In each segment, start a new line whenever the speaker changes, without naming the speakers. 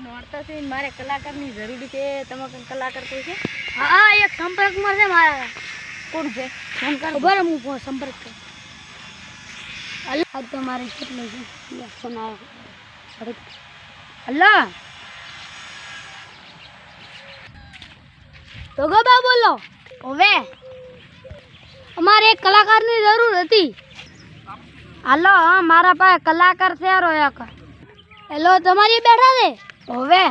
નોરતા છે મારે કલાકારની જરૂરી છે. તમે કલાકાર કોઈ છે?
હા એક સંપર્કમાં છે મારા.
કોણ છે?
ખબર હું સંપર્ક કરું. આ તો મારે છે? ફોન આવ્યો હલો? તો ગોબા બોલો. હવે અમારે એક કલાકારની જરૂર હતી. હાલો હા મારા પાસે કલાકાર થયા એક હેલો તમારી બેઠા છે? હવે?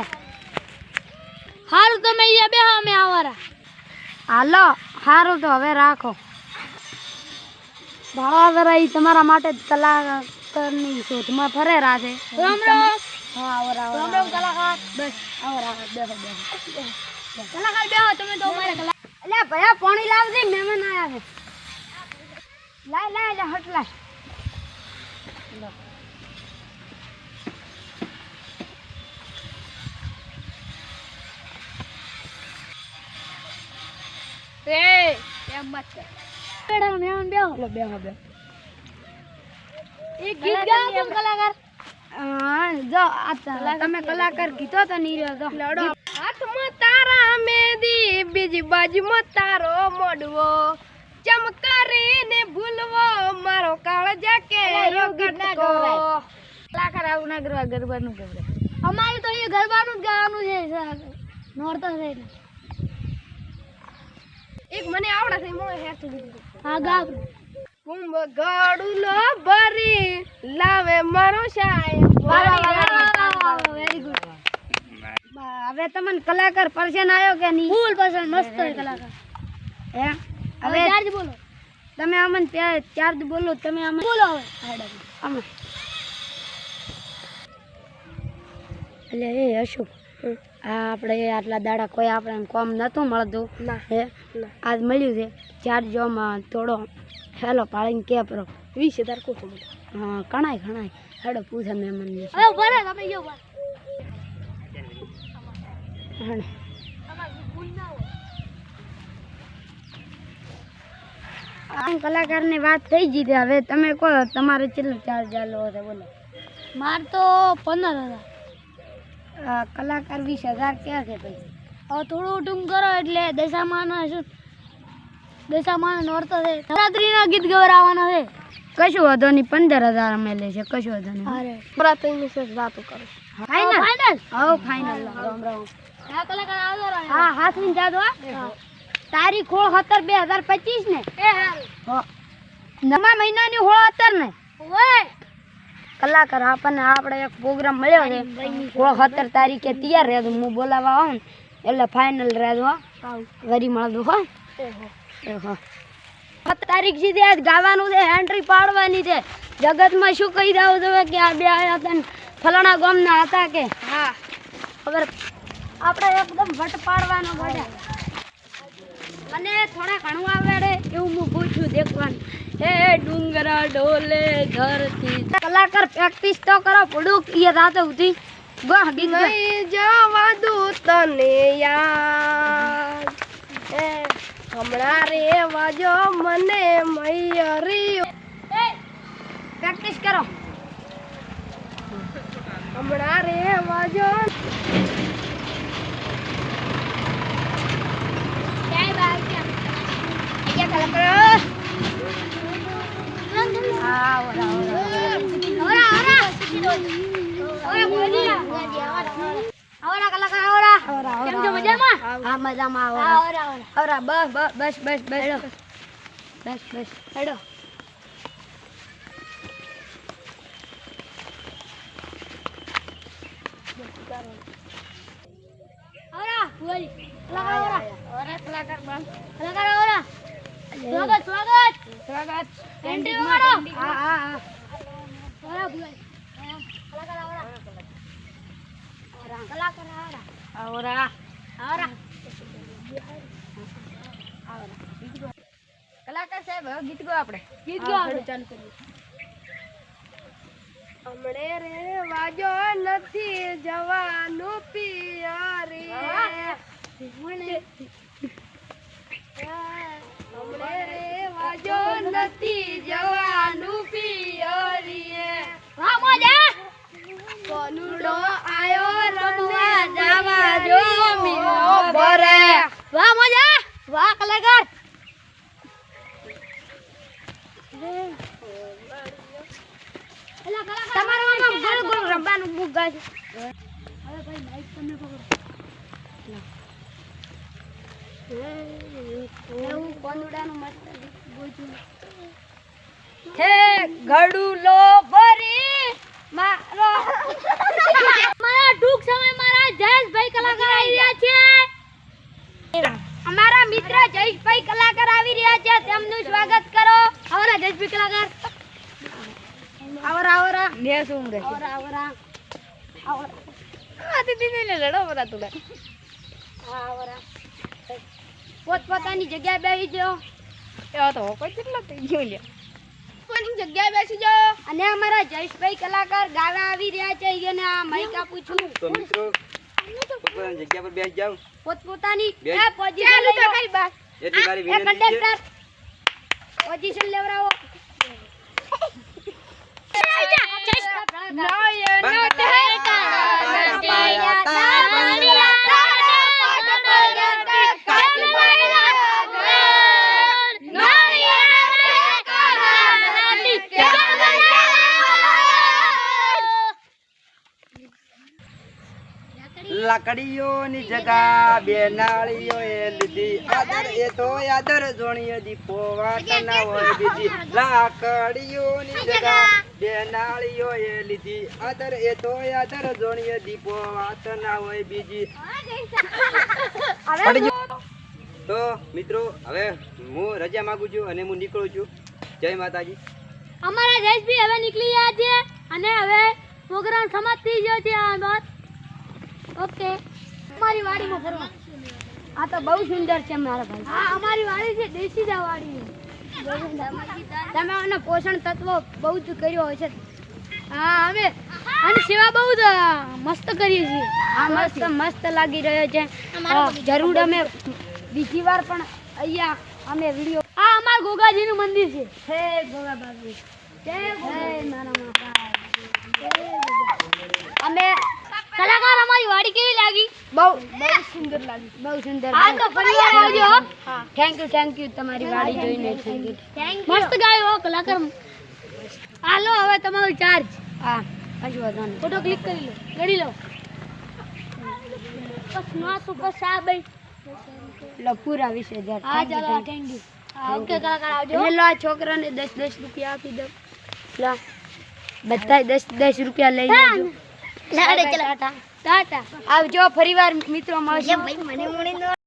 સારું તમે અહીંયા બેહો અમે આવારા હાલો સારું તો હવે રાખો. ભાડા એ તમારા માટે કલાકારની શોધમાં ફરે રાધે રામ રામ. હા આવો રામ રામ કલાકાર. બસ આવો બેહો બેહો. કલાકાર બેહો તમે તો અમારે કલા એટલે ભયા પાણી લાવજે મહેમાન આયા છે. લાય લાય હટ લાય
એ એમ મત બીજી બાજુમાં તારો મોડવો ચમકારીને ભૂલવો મારો કાળજા કે. કલાકાર આવું ના કરવા ગરબાનું ગવરાય
અમારે તો એ ગરબાનું જ ગાવાનું છે. નોરતા એટલે.
એક મને આવડે છે મોય હેઠ દીધું
હા ગાવ.
કુંભ ગળુલો ભરી લાવે મારો સાહેબ
વેરી ગુડ હવે તમને કલાકાર પસંદ આવ્યો કે નહીં? ફૂલ પસંદ મસ્ત હોય કલાકાર. હે? હવે ચાર્જ બોલો. તમે અમન ચાર્જ બોલો તમે અમન બોલો હવે. અમન એટલે એ આ આપણે આટલા દાડા કોઈ આપણે કોમ નતું મળતું. હે? આજ મળ્યું છે. ચાર જોમાં થોડો હેલો પાળીને કે પ્રો.
વીસ હજાર કોસો
હા કણાય કણાય હેડો પૂછે મહેમાન ને આમ કલાકારની વાત થઈ ગઈ હવે તમે કહો તમારે કેટલો ચાર્જ ચાલુ હશે બોલો. માર તો પંદર હજાર. કલાકાર વીસ હજાર ક્યાં છે ભાઈ? હવે થોડું ટૂંક કરો એટલે દશામાનો શું? દશામાનો નોરતો છે. નવરાત્રીના ગીત ગવરાવાના છે. કશું વધો નહીં પંદર હજાર અમે લે છે કશું વધો નહીં.
અરે. બરાતની સે વાતો કરો.
ફાઇનલ ફાઇનલ હા ફાઇનલ રામ રામ. હા હાથની જાદો તારીખ હોળ સત્તર બે હજાર પચીસ ને. નવા મહિનાની હોળ સત્તર ને. કલાકાર આપણને આપણે એક પ્રોગ્રામ મળ્યો છે. હોળ સત્તર તારીખે તૈયાર રહેતું હું બોલાવવા આવું ને. એટલે ફાઇનલ રહેતું હો વરી મળતું હો એ હો સત્તર તારીખ સુધી આજ ગાવાનું છે એન્ટ્રી પાડવાની છે. જગતમાં શું કહી દઉં તમે કે આ બે આયા હતા ફલાણા ગામના હતા કે.
હા.
ખબર? આપણે એકદમ વટ પાડવાનો બધા મને થોડા ઘણું આવડે એવું હું પૂછું દેખવાનું. હે ડુંગરા ડોલે ઘરથી. કલાકાર પ્રેક્ટિસ તો કરો પડું એ રાતે ઉઠી વાહ ગીત.
નહીં જવા દઉં તને યાદ હમણાં રે વાજો મને મૈયરી
પ્રેક્ટિસ કરો
હમણાં રે વાજો
Ah, ઓરા ઓરા ઓરા ઓરા બસ બસ બસ બસ બસ હેડો સ્વાગત સ્વાગત
સ્વાગત
એન્ટ્રી વગાડો હા હા હા આવરા બોલી કલાકાર આવરા Ahora. આવરા
આવરા કલાકાર સાહેબ હવે ગીત ગો આપણે
ગીત ગયો
આપણે ચાલુ કરીએ. હમણે રે વાજો નથી જવાનું હમણે રે વાજો નથી જવાનું પિયરી
વાહ મોજા
કોનુડો આયો રમે
વાહ મજા વાહ કલાકાર તમારે આમાં ગોળ ગોળ રમવાનું બુક ગાય હવે ભાઈ માઈક તમે પકડો એવું કોંદડાનું મસ્ત હે ભરી મારો. મારા ટૂંક સમય મારા જયેશભાઈ કલાકાર આવી રહ્યા છે. અમારા મિત્ર જયેશભાઈ કલાકાર આવી રહ્યા છે. તેમનું સ્વાગત કરો. આવરા જયેશભાઈ કલાકાર. આવરા આવરા
બે શું आवरा
આવરા આવરા આવરા
આ દીદી ને લડો બરા તુડા
હા, આવરા પોતપોતાની જગ્યાએ બેસી જાઓ
એવા તો કોઈ કેટલા થઈ ગયો લ્યા.
પોતાની જગ્યા બેસી જાઓ અને અમારા જયેશભાઈ કલાકાર ગાવા આવી રહ્યા છે. અને આ માઈક આપું છું.
તો મિત્રો પોતાની જગ્યા પર બેસી જાઓ.
પોતપોતાની
પોતાની
એ પોઝિશન લઈ લો
એટલી મારી વિનંતી છે.
Conductor position લેવડાવો.
લાકડીઓની જગા બેનાળીઓ એ લીધી. આદર એ તો આદર જોણીએ દીપો વાતના હોય બીજી. લાકડીઓની જગા બેનાળીઓ એ લીધી. આદર એ તો આદર જોણીએ દીપો વાતના હોય બીજી. તો મિત્રો હવે હું રજા માંગુ છું અને હું નીકળું છું. જય માતાજી.
અમારા જયેશભાઈ હવે નીકળી ગયા છે અને હવે પ્રોગ્રામ સમાપ્ત થઈ ગયો છે આ બાદ ઓકે. અમારી વાડીમાં ફરવા. આ તો બહુ સુંદર છે મારા ભાઈ. હા અમારી વાડી છે દેશી દા વાડી. તમે આને પોષણ તત્વો બહુ જ કર્યો હોય છે. હા અમે અને સેવા બહુ જ મસ્ત કરીએ છીએ. આ મસ્ત મસ્ત લાગી રહ્યો છે. જરૂર અમે બીજી વાર પણ અહીંયા અમે વીડિયો આ અમાર ગોગાજીનું મંદિર છે. હે ગોગા બાબુ જય મારા માતા અમારી કેવી લાગી? બહુ બહુ સુંદર લાગી બહુ સુંદર હા તો ફરીવાર આવજો થેન્ક યુ થેન્ક યુ તમારી વાડી જોઈને થેન્ક યુ મસ્ત ગાયો હો કલાકાર. હાલો હવે તમારો ચાર્જ હા કશું વાંધો ફોટો ક્લિક કરી લો. લડી લો. બસ નાસ ઉપર સાહેબ લો પૂરા વીસ હા ચાલો થેન્ક યુ ઓકે કલાકાર આવજો લો આ છોકરાને દસ દસ રૂપિયા આપી દો લો બધા દસ દસ રૂપિયા લઈ લેજો. ટાટા. ટાટા. આવજો ફરીવાર મિત્રો મળશે.